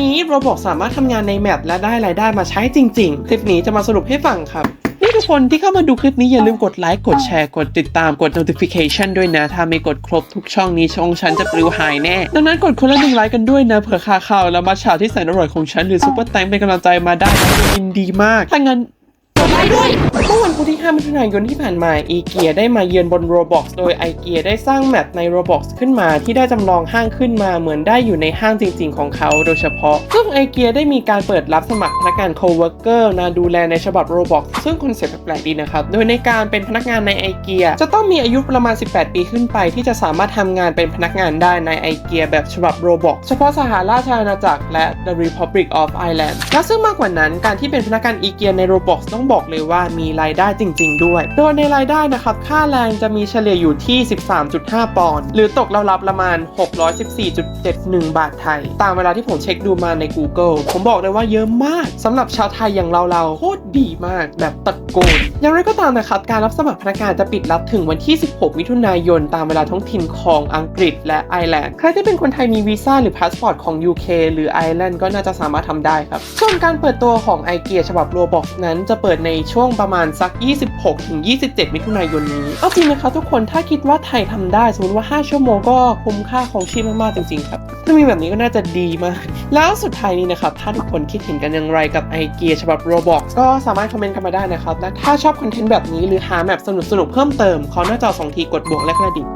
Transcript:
นี้ Roblox สามารถทำงานในแมปและได้รายได้มาใช้จริง ๆ คลิปนี้จะมาสรุปให้ฟังครับนี่ทุกคนที่เข้ามาดูคลิปนี้อย่าลืมกดไลค์ กดแชร์ กดติดตาม กด notification ด้วยนะ ถ้าไม่กดครบทุกช่องนี้ช่องฉันจะปลิวหายแน่ ดังนั้นกดคนละหนึ่งไลค์กันด้วยนะ เผื่อคาข่าวและมาฉาที่แสนอร่อยของฉัน หรือซุปเปอร์แตงเป็นกำลังใจมาได้ยินดีมาก ถ้างั้นไปด้วยเมื่อวันที่ 5 มิถุนายนที่ผ่านมาอีเกียได้มาเยือนบน Roblox โดยไอเกียได้สร้างแมปใน Roblox ขึ้นมาที่ได้จำลองห้างขึ้นมาเหมือนได้อยู่ในห้างจริง ๆ ของเขาโดยเฉพาะ ซึ่งไอเกียได้มีการเปิดรับสมัครพนักงาน co-worker นะดูแลในฉบับ Roblox ซึ่งคอนเซ็ปต์แปลกๆดีนะครับ โดยในการเป็นพนักงานในไอเกียจะต้องมีอายุประมาณ 18 ปีขึ้นไป ที่จะสามารถทำงานเป็นพนักงานได้ในไอเกียแบบฉบับ Roblox เฉพาะสหราชอาณาจักรและ The Republic of Ireland และซึ่งมากกว่านั้นการที่เป็นพนักงานไอเกียใน Roblox ต้องบอกเลยว่ามีรายได้จริง ๆ ด้วย โดยในรายได้นะครับ ค่าแรงจะมีเฉลี่ยอยู่ที่ 13.5 ปอนด์หรือตกราวๆประมาณ 614.71 บาทไทย ตามเวลาที่ผมเช็คดูมาใน Google ผมบอกเลยว่าเยอะมากสำหรับชาวไทยอย่างเราๆโคตรดีมากแบบตะโกน อย่างไรก็ตามนะครับ การรับสมัครพนักงานจะปิดรับถึงวันที่ 16 มิถุนายน ตามเวลาท้องถิ่นของอังกฤษและไอร์แลนด์ ใครที่เป็นคนไทยมีวีซ่าหรือพาสปอร์ตของ UK หรือไอร์แลนด์ก็น่าจะสามารถทำได้ครับ ส่วนการเปิดตัวของไอเกียฉบับ Roblox นั้นจะเปิดในช่วงประมาณสัก26-27 มิถุนายนนี้เอาจริงนะคะทุกคนถ้าคิดว่าไทยทำได้ สมมติว่า 5 ชั่วโมงก็คุ้มค่าของชีพมากๆจริงๆครับ ถ้ามีแบบนี้ก็น่าจะดีมาก แล้วสุดท้ายนี้นะครับ ถ้าทุกคนคิดเห็นกันอย่างไรกับไอเกียฉบับ Roblox ก็สามารถคอมเมนต์กันมาได้นะครับและถ้าชอบคอนเทนต์แบบนี้หรือหาแบบสนุกๆเพิ่มเติมขอหน้าจอสองทีกดบวกและกระดิ่ง